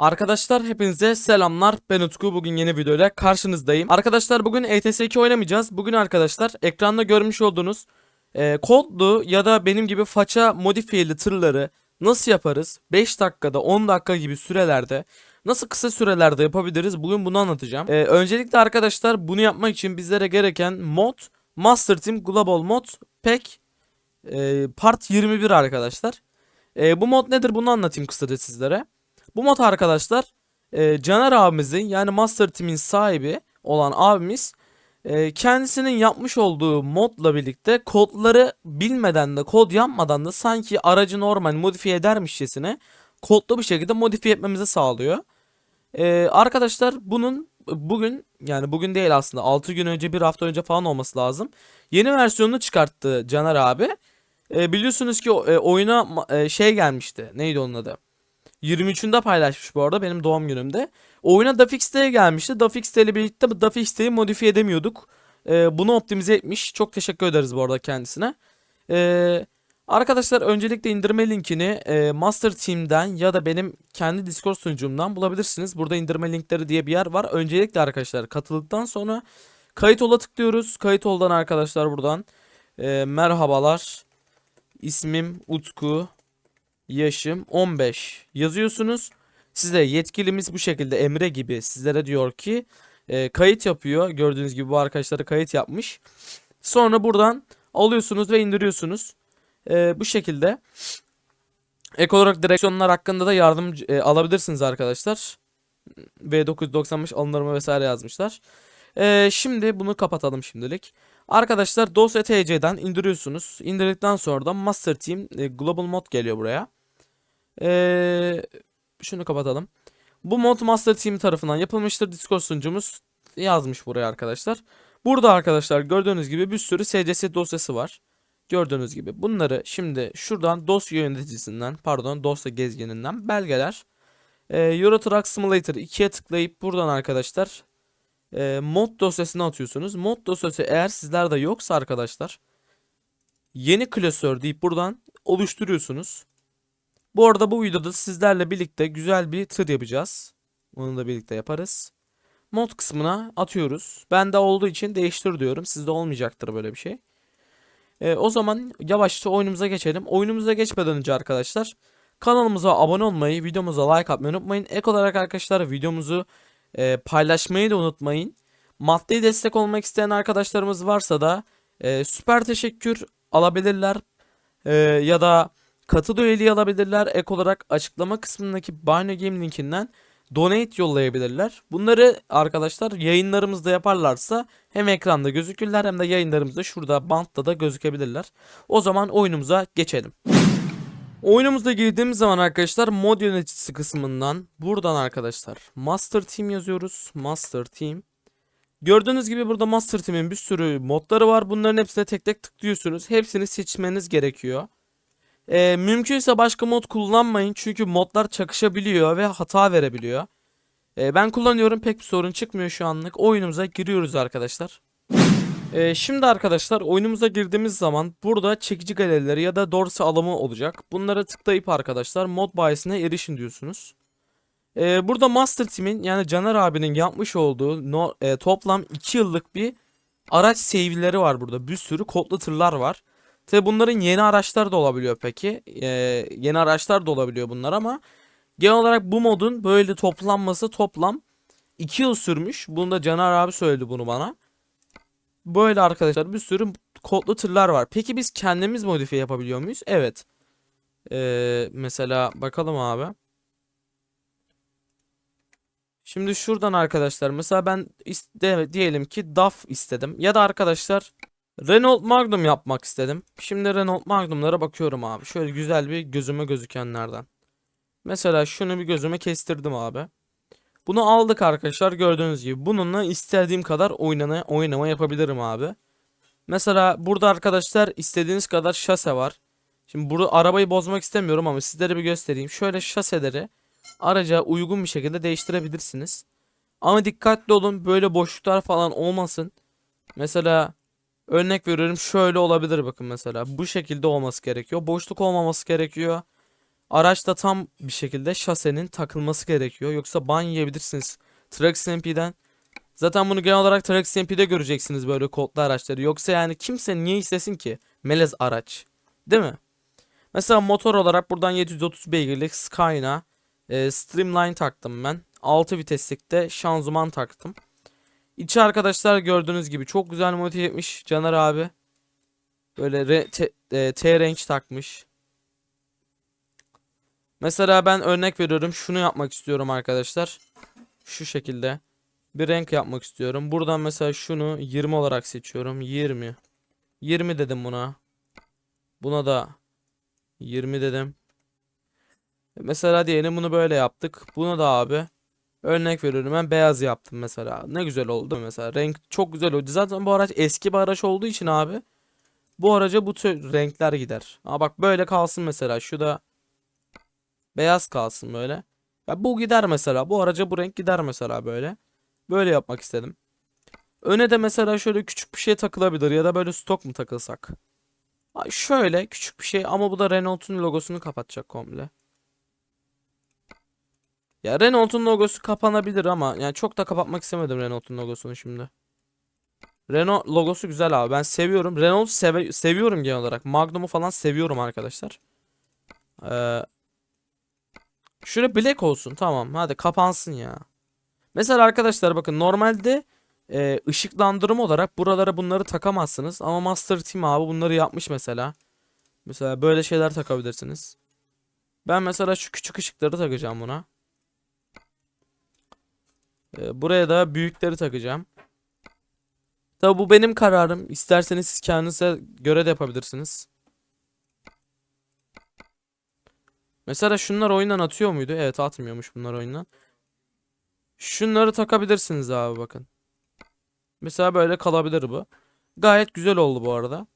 Arkadaşlar hepinize selamlar. Ben Utku. Bugün yeni videoyla karşınızdayım. Arkadaşlar bugün ETS 2 oynamayacağız. Bugün arkadaşlar ekranda görmüş olduğunuz e, kodlu ya da benim gibi faça modifiyeli tırları nasıl yaparız? 5 dakikada 10 dakika gibi sürelerde nasıl kısa sürelerde yapabiliriz? Bugün bunu anlatacağım. E, öncelikle arkadaşlar bunu yapmak için bizlere gereken mod Master Team Global Mod Pack e, Part 21 arkadaşlar. E, bu mod nedir bunu anlatayım kısaca sizlere. Bu mod arkadaşlar e, Caner abimizin yani Master Team'in sahibi olan abimiz e, kendisinin yapmış olduğu modla birlikte kodları bilmeden de kod yapmadan da sanki aracı normal modifiye edermişçesine kodlu bir şekilde modifiye etmemizi sağlıyor. E, arkadaşlar bunun bugün yani bugün değil aslında 6 gün önce bir hafta önce falan olması lazım. Yeni versiyonunu çıkarttı Caner abi. E, biliyorsunuz ki e, oyuna e, şey gelmişti. Neydi onun adı? 23'ünde paylaşmış bu arada benim doğum günümde. Oyuna DaFix'te gelmişti. DaFix'te ile birlikte DaFix'teyi modifiye edemiyorduk. Ee, bunu optimize etmiş. Çok teşekkür ederiz bu arada kendisine. Ee, arkadaşlar öncelikle indirme linkini e, Master Team'den ya da benim kendi Discord sunucumdan bulabilirsiniz. Burada indirme linkleri diye bir yer var. Öncelikle arkadaşlar katıldıktan sonra kayıt ola tıklıyoruz. Kayıt oldan arkadaşlar buradan e, merhabalar. İsmim Utku. Yaşım 15 yazıyorsunuz. Size yetkilimiz bu şekilde Emre gibi sizlere diyor ki e, kayıt yapıyor. Gördüğünüz gibi bu arkadaşları kayıt yapmış. Sonra buradan alıyorsunuz ve indiriyorsunuz. E, bu şekilde. Ek olarak direksiyonlar hakkında da yardım e, alabilirsiniz arkadaşlar. V995 alınırma vesaire yazmışlar. E, şimdi bunu kapatalım şimdilik. Arkadaşlar dosya TC'den indiriyorsunuz. İndirdikten sonra da Master Team e, Global Mod geliyor buraya. Ee, şunu kapatalım. Bu mod Master Team tarafından yapılmıştır. Discord sunucumuz yazmış buraya arkadaşlar. Burada arkadaşlar gördüğünüz gibi bir sürü SCS dosyası var. Gördüğünüz gibi bunları şimdi şuradan dosya yöneticisinden pardon dosya gezgininden belgeler. Ee, Euro Truck Simulator 2'ye tıklayıp buradan arkadaşlar e, mod dosyasını atıyorsunuz. Mod dosyası eğer sizlerde yoksa arkadaşlar yeni klasör deyip buradan oluşturuyorsunuz. Bu arada bu videoda sizlerle birlikte güzel bir tır yapacağız. Onu da birlikte yaparız. Mod kısmına atıyoruz. Bende olduğu için değiştir diyorum. Sizde olmayacaktır böyle bir şey. Ee, o zaman yavaşça oyunumuza geçelim. Oyunumuza geçmeden önce arkadaşlar kanalımıza abone olmayı, videomuza like atmayı unutmayın. Ek olarak arkadaşlar videomuzu e, paylaşmayı da unutmayın. Maddi destek olmak isteyen arkadaşlarımız varsa da e, süper teşekkür alabilirler. E, ya da katıl üyeliği alabilirler. Ek olarak açıklama kısmındaki Bino Game linkinden donate yollayabilirler. Bunları arkadaşlar yayınlarımızda yaparlarsa hem ekranda gözükürler hem de yayınlarımızda şurada bantta da gözükebilirler. O zaman oyunumuza geçelim. Oyunumuza girdiğimiz zaman arkadaşlar mod yöneticisi kısmından buradan arkadaşlar Master Team yazıyoruz. Master Team. Gördüğünüz gibi burada Master Team'in bir sürü modları var. Bunların hepsine tek tek tıklıyorsunuz. Hepsini seçmeniz gerekiyor. Ee, mümkünse başka mod kullanmayın çünkü modlar çakışabiliyor ve hata verebiliyor. Ee, ben kullanıyorum pek bir sorun çıkmıyor şu anlık. Oyunumuza giriyoruz arkadaşlar. Ee, şimdi arkadaşlar oyunumuza girdiğimiz zaman burada çekici galerileri ya da dorsi alımı olacak. Bunlara tıklayıp arkadaşlar mod bayisine erişin diyorsunuz. Ee, burada Master Team'in yani Caner abinin yapmış olduğu no, e, toplam 2 yıllık bir araç save'leri var burada. Bir sürü kodlu tırlar var. Tabi bunların yeni araçlar da olabiliyor peki. Ee, yeni araçlar da olabiliyor bunlar ama genel olarak bu modun böyle toplanması toplam 2 yıl sürmüş. Bunu da Caner abi söyledi bunu bana. Böyle arkadaşlar bir sürü kodlu tırlar var. Peki biz kendimiz modifiye yapabiliyor muyuz? Evet. Ee, mesela bakalım abi. Şimdi şuradan arkadaşlar mesela ben diyelim ki DAF istedim. Ya da arkadaşlar Renault Magnum yapmak istedim. Şimdi Renault Magnum'lara bakıyorum abi. Şöyle güzel bir gözüme gözükenlerden. Mesela şunu bir gözüme kestirdim abi. Bunu aldık arkadaşlar gördüğünüz gibi. Bununla istediğim kadar oynana, oynama yapabilirim abi. Mesela burada arkadaşlar istediğiniz kadar şase var. Şimdi burada arabayı bozmak istemiyorum ama sizlere bir göstereyim. Şöyle şaseleri araca uygun bir şekilde değiştirebilirsiniz. Ama dikkatli olun böyle boşluklar falan olmasın. Mesela örnek veriyorum şöyle olabilir bakın mesela. Bu şekilde olması gerekiyor. Boşluk olmaması gerekiyor. araçta tam bir şekilde şasenin takılması gerekiyor. Yoksa ban yiyebilirsiniz. Trax MP'den. Zaten bunu genel olarak Trax MP'de göreceksiniz böyle kodlu araçları. Yoksa yani kimse niye istesin ki melez araç? Değil mi? Mesela motor olarak buradan 730 beygirlik Skyna e, Streamline taktım ben. 6 viteslikte şanzıman taktım. İçi arkadaşlar gördüğünüz gibi çok güzel modifiye etmiş Caner abi. Böyle re- te- e, T-Range takmış. Mesela ben örnek veriyorum. Şunu yapmak istiyorum arkadaşlar. Şu şekilde. Bir renk yapmak istiyorum. Buradan mesela şunu 20 olarak seçiyorum. 20. 20 dedim buna. Buna da 20 dedim. Mesela diyelim bunu böyle yaptık. Bunu da abi örnek veriyorum ben beyaz yaptım mesela. Ne güzel oldu mesela. Renk çok güzel oldu. Zaten bu araç eski bir araç olduğu için abi bu araca bu tür renkler gider. Aa bak böyle kalsın mesela. Şu da beyaz kalsın böyle. Ya bu gider mesela. Bu araca bu renk gider mesela böyle. Böyle yapmak istedim. Öne de mesela şöyle küçük bir şey takılabilir ya da böyle stok mu takılsak? Şöyle küçük bir şey ama bu da Renault'un logosunu kapatacak komple. Ya Renault'un logosu kapanabilir ama yani çok da kapatmak istemedim Renault'un logosunu şimdi. Renault logosu güzel abi. Ben seviyorum. Renault'u seve- seviyorum genel olarak. Magnum'u falan seviyorum arkadaşlar. Ee, şöyle black olsun. Tamam. Hadi kapansın ya. Mesela arkadaşlar bakın normalde e, ışıklandırma olarak buralara bunları takamazsınız. Ama Master Team abi bunları yapmış mesela. Mesela böyle şeyler takabilirsiniz. Ben mesela şu küçük ışıkları takacağım buna. Ee, buraya da büyükleri takacağım. Tabi bu benim kararım. İsterseniz siz kendinize göre de yapabilirsiniz. Mesela şunlar oyundan atıyor muydu? Evet atmıyormuş bunlar oyundan. Şunları takabilirsiniz abi bakın. Mesela böyle kalabilir bu. Gayet güzel oldu bu arada.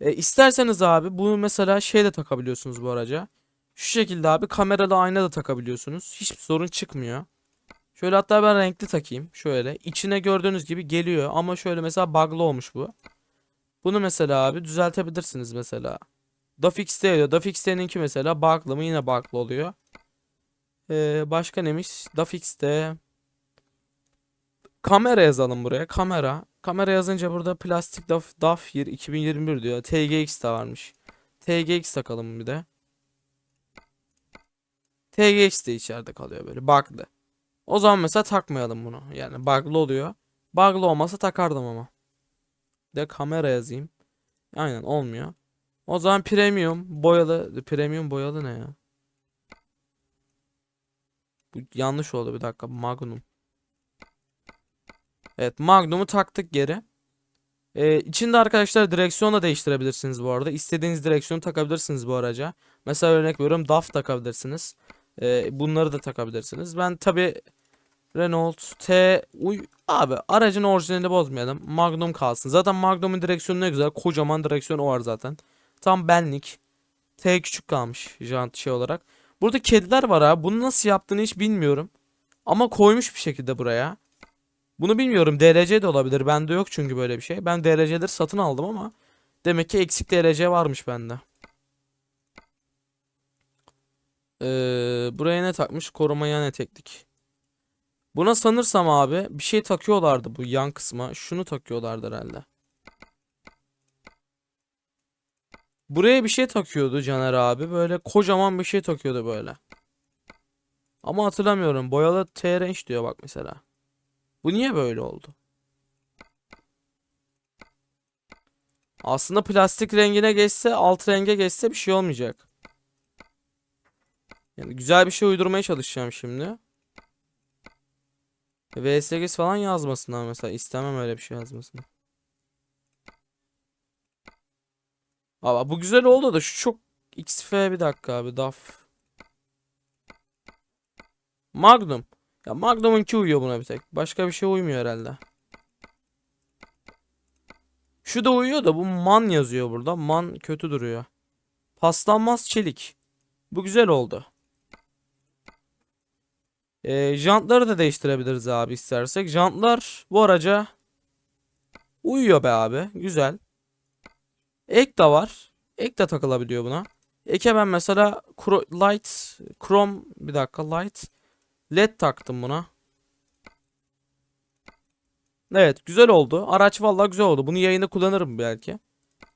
E, isterseniz abi bunu mesela şey de takabiliyorsunuz bu araca. Şu şekilde abi kameralı ayna da takabiliyorsunuz. Hiçbir sorun çıkmıyor. Şöyle hatta ben renkli takayım. Şöyle. içine gördüğünüz gibi geliyor. Ama şöyle mesela bug'lı olmuş bu. Bunu mesela abi düzeltebilirsiniz mesela. Dafix'te diyor. Dafix'teninki mesela bug'lı mı yine bug'lı oluyor. Ee, başka neymiş? Dafix'te kamera yazalım buraya. Kamera. Kamera yazınca burada plastik daf, daf 2021 diyor. TGX de varmış. TGX takalım bir de. TGX de içeride kalıyor böyle bug'lı. O zaman mesela takmayalım bunu. Yani bug'lı oluyor. Bug'lı olmasa takardım ama. De kamera yazayım. Aynen olmuyor. O zaman premium boyalı premium boyalı ne ya? Bu yanlış oldu bir dakika. Magnum. Evet Magnum'u taktık geri. Ee, içinde arkadaşlar direksiyon da değiştirebilirsiniz bu arada. İstediğiniz direksiyonu takabilirsiniz bu araca. Mesela örnek veriyorum DAF takabilirsiniz. Ee, bunları da takabilirsiniz. Ben tabi Renault T uy abi aracın orijinalini bozmayalım. Magnum kalsın. Zaten Magnum'un direksiyonu ne güzel. Kocaman direksiyonu var zaten. Tam benlik. T küçük kalmış jant şey olarak. Burada kediler var abi. Bunu nasıl yaptığını hiç bilmiyorum. Ama koymuş bir şekilde buraya. Bunu bilmiyorum. DLC de olabilir. Bende yok çünkü böyle bir şey. Ben DLC'leri satın aldım ama demek ki eksik DLC varmış bende. Ee, buraya ne takmış? Koruma yan eteklik. Buna sanırsam abi bir şey takıyorlardı bu yan kısma. Şunu takıyorlardı herhalde. Buraya bir şey takıyordu Caner abi. Böyle kocaman bir şey takıyordu böyle. Ama hatırlamıyorum. Boyalı T-Range diyor bak mesela. Bu niye böyle oldu? Aslında plastik rengine geçse, alt renge geçse bir şey olmayacak. Yani güzel bir şey uydurmaya çalışacağım şimdi. V8 falan yazmasınlar mesela. İstemem öyle bir şey yazmasını. Aa, bu güzel oldu da şu çok XF bir dakika abi DAF. Magnum. Ya Magnum'unki uyuyor buna bir tek. Başka bir şey uymuyor herhalde. Şu da uyuyor da bu man yazıyor burada. Man kötü duruyor. Paslanmaz çelik. Bu güzel oldu. Ee, jantları da değiştirebiliriz abi istersek. Jantlar bu araca uyuyor be abi. Güzel. Ek de var. Ek de takılabiliyor buna. Eke ben mesela light chrome bir dakika light led taktım buna. Evet güzel oldu. Araç vallahi güzel oldu. Bunu yayında kullanırım belki.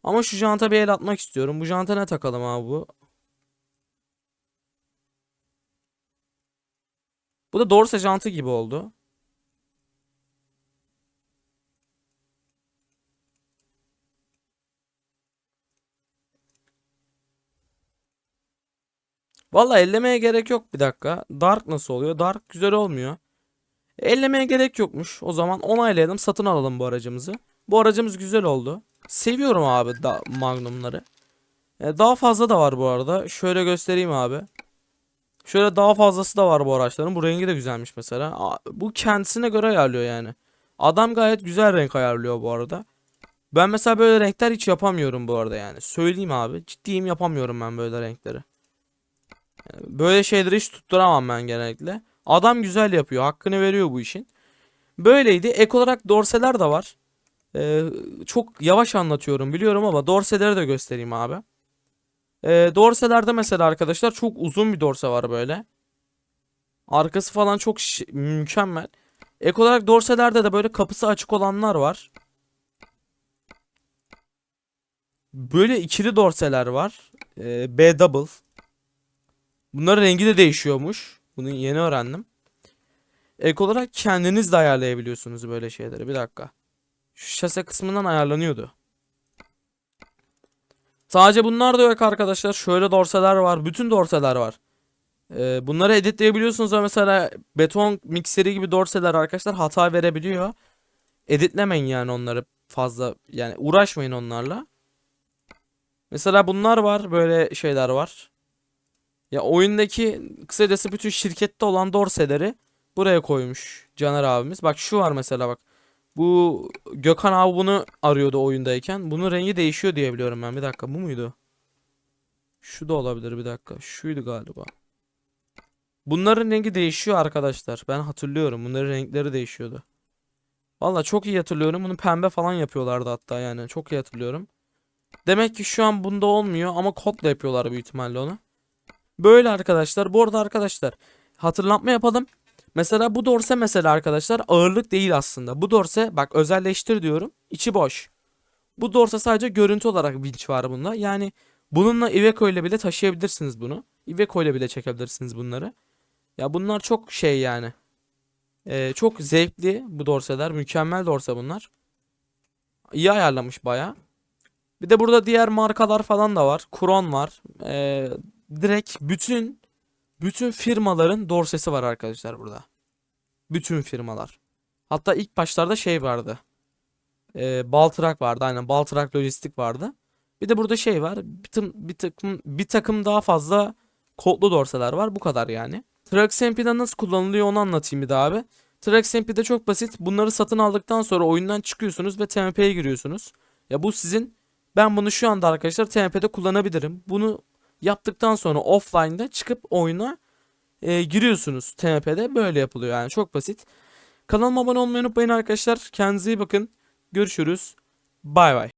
Ama şu janta bir el atmak istiyorum. Bu janta ne takalım abi bu? Bu da Dorse jantı gibi oldu. Vallahi ellemeye gerek yok bir dakika. Dark nasıl oluyor? Dark güzel olmuyor. Ellemeye gerek yokmuş. O zaman onaylayalım. Satın alalım bu aracımızı. Bu aracımız güzel oldu. Seviyorum abi da Magnum'ları. E, daha fazla da var bu arada. Şöyle göstereyim abi. Şöyle daha fazlası da var bu araçların. Bu rengi de güzelmiş mesela. Bu kendisine göre ayarlıyor yani. Adam gayet güzel renk ayarlıyor bu arada. Ben mesela böyle renkler hiç yapamıyorum bu arada yani. Söyleyeyim abi. Ciddiyim yapamıyorum ben böyle renkleri. Böyle şeyleri hiç tutturamam ben genellikle. Adam güzel yapıyor. Hakkını veriyor bu işin. Böyleydi. Ek olarak dorseler de var. Ee, çok yavaş anlatıyorum biliyorum ama dorseleri de göstereyim abi. Ee, dorselerde mesela arkadaşlar çok uzun bir dorse var böyle. Arkası falan çok mükemmel. Ek olarak dorselerde de böyle kapısı açık olanlar var. Böyle ikili dorseler var. Ee, B double. Bunların rengi de değişiyormuş. Bunu yeni öğrendim. Ek olarak kendiniz de ayarlayabiliyorsunuz böyle şeyleri. Bir dakika. Şu şase kısmından ayarlanıyordu. Sadece bunlar da yok arkadaşlar. Şöyle dorseler var. Bütün dorseler var. Ee, bunları editleyebiliyorsunuz ama mesela beton mikseri gibi dorseler arkadaşlar hata verebiliyor. Editlemeyin yani onları fazla. Yani uğraşmayın onlarla. Mesela bunlar var. Böyle şeyler var. Ya oyundaki kısacası bütün şirkette olan dorseleri buraya koymuş Caner abimiz. Bak şu var mesela bak. Bu Gökhan abi bunu arıyordu oyundayken. Bunun rengi değişiyor diye biliyorum ben. Bir dakika bu muydu? Şu da olabilir bir dakika. Şuydu galiba. Bunların rengi değişiyor arkadaşlar. Ben hatırlıyorum. Bunların renkleri değişiyordu. Valla çok iyi hatırlıyorum. Bunu pembe falan yapıyorlardı hatta yani. Çok iyi hatırlıyorum. Demek ki şu an bunda olmuyor ama kodla yapıyorlar büyük ihtimalle onu. Böyle arkadaşlar. Bu arada arkadaşlar hatırlatma yapalım. Mesela bu dorse mesela arkadaşlar ağırlık değil aslında. Bu dorse bak özelleştir diyorum. içi boş. Bu dorse sadece görüntü olarak vinç var bunda. Yani bununla Iveco ile bile taşıyabilirsiniz bunu. Iveco ile bile çekebilirsiniz bunları. Ya bunlar çok şey yani. Ee, çok zevkli bu dorseler. Mükemmel dorse bunlar. İyi ayarlamış baya. Bir de burada diğer markalar falan da var. Kron var. Ee, direkt bütün bütün firmaların dorsesi var arkadaşlar burada. Bütün firmalar. Hatta ilk başlarda şey vardı. Ee, Baltrak vardı. Aynen Baltrak Lojistik vardı. Bir de burada şey var. Bir, tım- bir takım bir takım daha fazla kodlu dorseler var. Bu kadar yani. Trax MP'de nasıl kullanılıyor onu anlatayım bir daha abi. Trax MP'de çok basit. Bunları satın aldıktan sonra oyundan çıkıyorsunuz ve TMP'ye giriyorsunuz. Ya bu sizin ben bunu şu anda arkadaşlar TMP'de kullanabilirim. Bunu yaptıktan sonra offline'da çıkıp oyuna e, giriyorsunuz TMP'de. Böyle yapılıyor yani çok basit. Kanalıma abone olmayı unutmayın arkadaşlar. Kendinize iyi bakın. Görüşürüz. Bay bay.